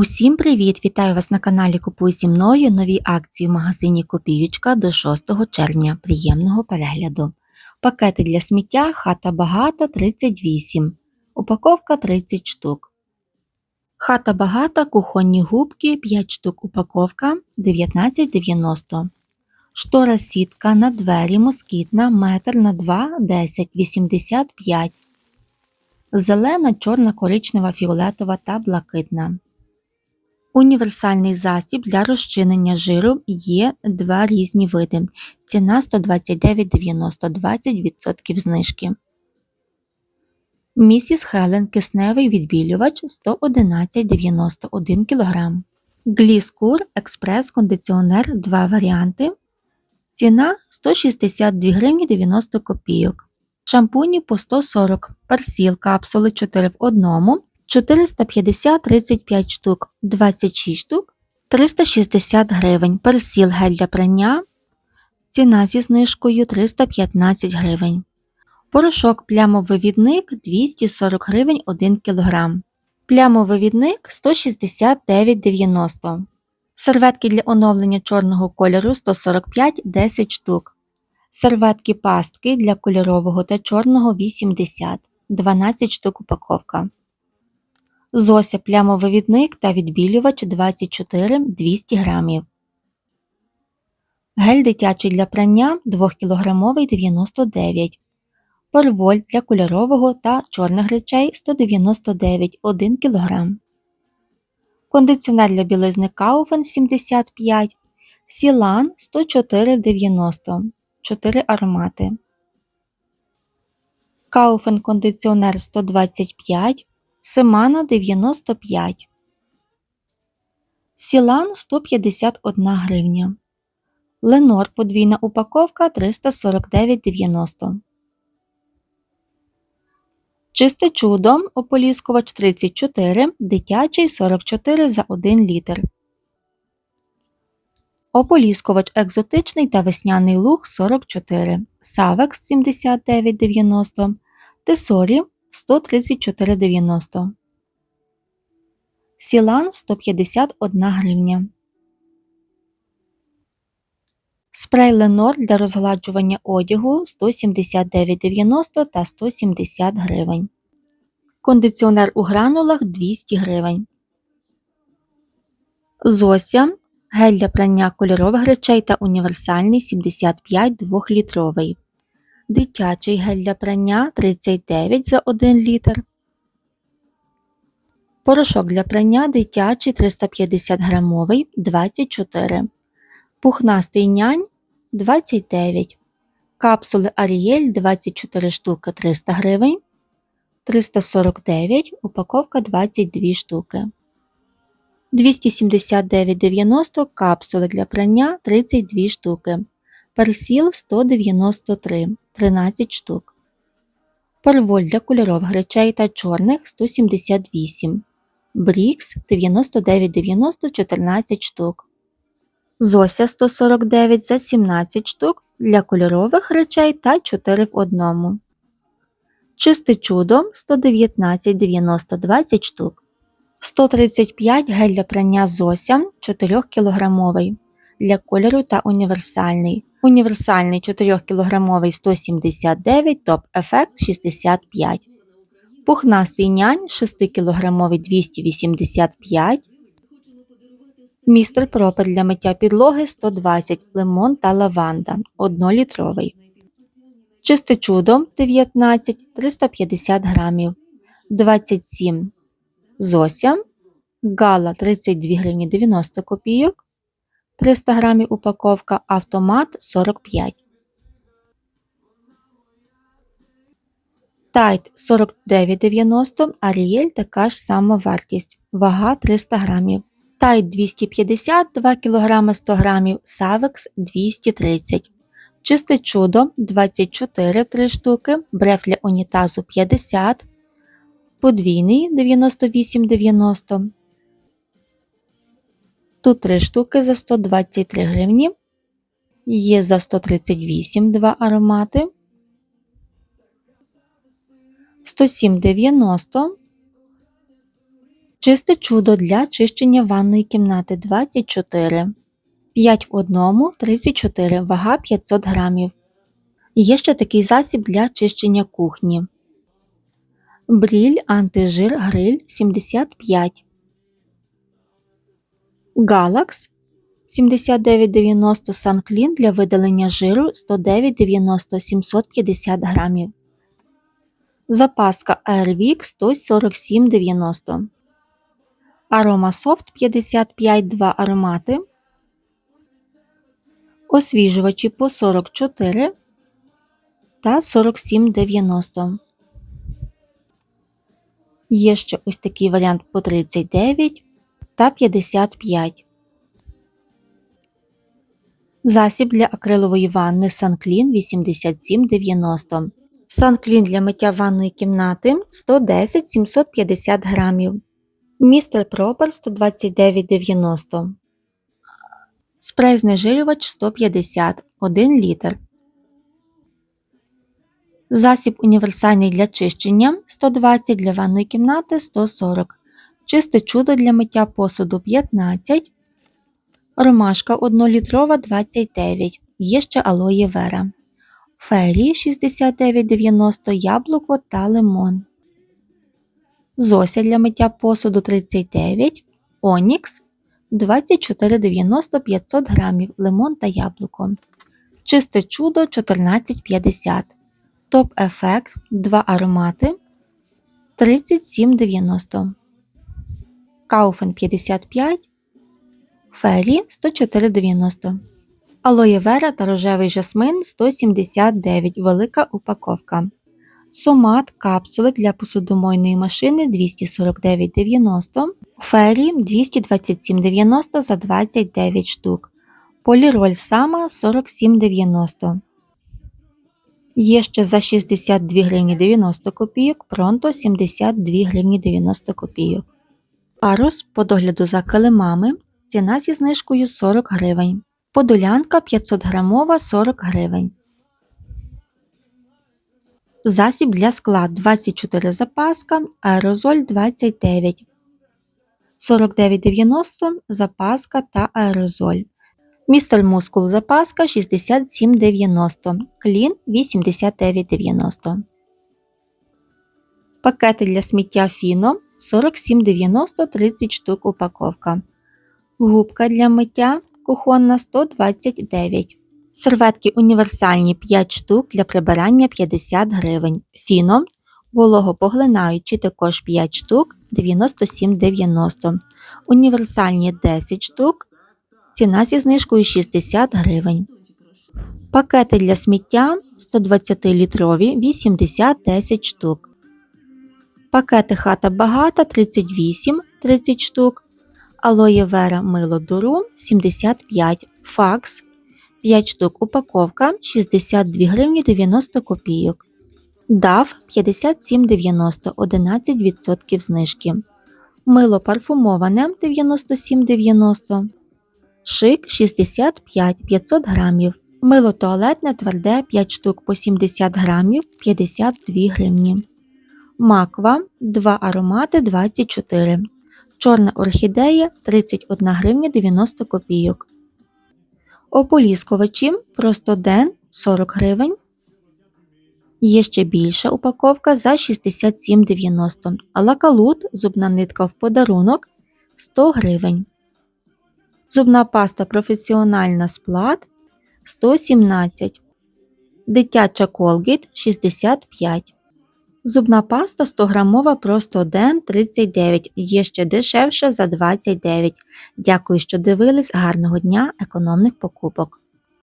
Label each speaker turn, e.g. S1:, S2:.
S1: Усім привіт! Вітаю вас на каналі Купуй зі мною. Нові акції в магазині Копіючка до 6 червня. Приємного перегляду. Пакети для сміття хата багата 38. Упаковка 30 штук. Хата багата кухонні губки 5 штук упаковка 19,90. Штора сітка на двері москітна метр на 2 10 85. Зелена, чорна, коричнева, фіолетова та блакитна. Універсальний засіб для розчинення жиру є два різні види. Ціна 129,90 20% знижки. Місіс Хелен кисневий відбілювач 111,91 кг. Гліскур експрес кондиціонер 2 варіанти. Ціна 162 гривні 90 копійок. Шампуні по 140, персіл капсули 4 в 1 450 35 штук, 26 штук, 360 гривень. Персіл гель для прання. Ціна зі знижкою 315 гривень. Порошок плямовивідник 240 гривень 1 кг. Плямовивідник 169,90 Серветки для оновлення чорного кольору 145 10 штук. Серветки пастки для кольорового та чорного 80 12 штук упаковка. Зося плямовивідник та відбілювач 24 200 грамів. Гель дитячий для прання 2 кг 99 Порволь для кольорового та чорних речей 199 1 кг. Кондиціонер для білизни Кауфен 75 Сілан 104,90 4 аромати. Кауфен кондиціонер 125 Семана 95, Сілан 151 гривня. Ленор подвійна упаковка 349,90. Чисте чудо ополіскувач 34, дитячий 44 за 1 літр. Ополіскувач екзотичний та весняний луг 44, Савекс 79,90, Тесорі 134,90. Сілан 151 гривня. Спрей Ленор для розгладжування одягу 179,90 та 170 гривень. Кондиціонер у гранулах 200 гривень. Зося гель для прання кольорових речей та універсальний 75 2-літровий дитячий гель для прання 39 за 1 літр, порошок для прання дитячий 350 грамовий 24, пухнастий нянь 29, капсули Аріель 24 штуки 300 гривень, 349 упаковка 22 штуки. 279,90 капсули для прання 32 штуки. Персіл 193 13 штук. Парволь для кольорових речей та чорних 178. Брікс 99,90 14 штук. Зося 149 за 17 штук для кольорових речей та 4 в одному. Чисте чудо 119,90 20 штук. 135 гель для прання Зося 4 кілограмовий для кольору та універсальний. Універсальний 4-кілограмовий 179, топ-ефект 65. Пухнастий нянь 6-кілограмовий 285. Містер пропер для миття підлоги 120 лимон та лаванда 1-літровий. Чисте чудо 19 350 грамів 27 Зося. Гала 32 гривні 90 копійок. 300 грамів упаковка автомат 45. Тайт 49,90, Аріель така ж сама вартість. Вага 300 грамів. Тайт 250 2 кг 100 грамів, Савекс 230 Чисте чудо 24 3 штуки, бреф для унітазу 50, подвійний 98,90 Тут 3 штуки за 123 гривні. Є за 138 два аромати. 107,90. Чисте чудо для чищення ванної кімнати 24. 5 в одному 34, вага 500 грамів. Є ще такий засіб для чищення кухні. Бріль антижир гриль 75. Галакс 7990 Санклін для видалення жиру 10990 750 грамів. Запаска Airwick 147,90. Аромасофт 55 2 аромати. Освіжувачі по 44 та 47,90. Є ще ось такий варіант по 39 та 55. Засіб для акрилової ванни Санклін 87,90. Санклін для миття ванної кімнати 110-750 грамів. Містер Пропер 129,90. Спрей знежирювач 150 1 літр. Засіб універсальний для чищення 120 для ванної кімнати 140. Чисте чудо для миття посуду 15. Ромашка 1-літрова 29. Є ще алоє вера. Фері 69,90 яблуко та лимон. Зося для миття посуду 39. Онікс 24,90 500 грамів лимон та яблуко. Чисте чудо 14,50. Топ ефект 2 аромати 37,90. Кауфен 55. Фері 104,90. Алоє вера та рожевий жасмин 179 велика упаковка. Сомат капсули для посудомойної машини 249,90. Фері 227,90 за 29 штук. Поліроль сама 47,90. Є ще за 62 гривні 90 копійок, пронто 72 гривні 90 копійок. Парус по догляду за килимами ціна зі знижкою 40 гривень. Подолянка 500 грамова 40 гривень. Засіб для скла 24 запаска, аерозоль 29. 49,90 запаска та аерозоль. Містер Мускул запаска 67,90. Клін 89,90. Пакети для сміття фіно 47,90 30 штук упаковка. Губка для миття кухонна 129. Серветки універсальні 5 штук для прибирання 50 гривень. Фіно вологопоглинаючі також 5 штук 97,90. Універсальні 10 штук. Ціна зі знижкою 60 гривень. Пакети для сміття 120-літрові 80-10 штук. Пакети хата багата 38 30 штук. Алоє вера мило дуру 75 факс 5 штук упаковка 62 гривні 90 копійок. DAF 57,90 11% знижки. Мило парфумоване 97,90. Шик 65 500 грамів. Мило туалетне тверде 5 штук по 70 грамів 52 гривні. Маква 2 аромати 24. Чорна орхідея 31 гривня 90 копійок. Ополіскувачі просто ден 40 гривень. Є ще більша упаковка за 67,90. Лакалут зубна нитка в подарунок 100 гривень. Зубна паста професіональна сплат 117. Дитяча Colgate 65. Зубна паста 100 грамова просто ден 39. Є ще дешевше за 29. Дякую, що дивились. Гарного дня, економних покупок.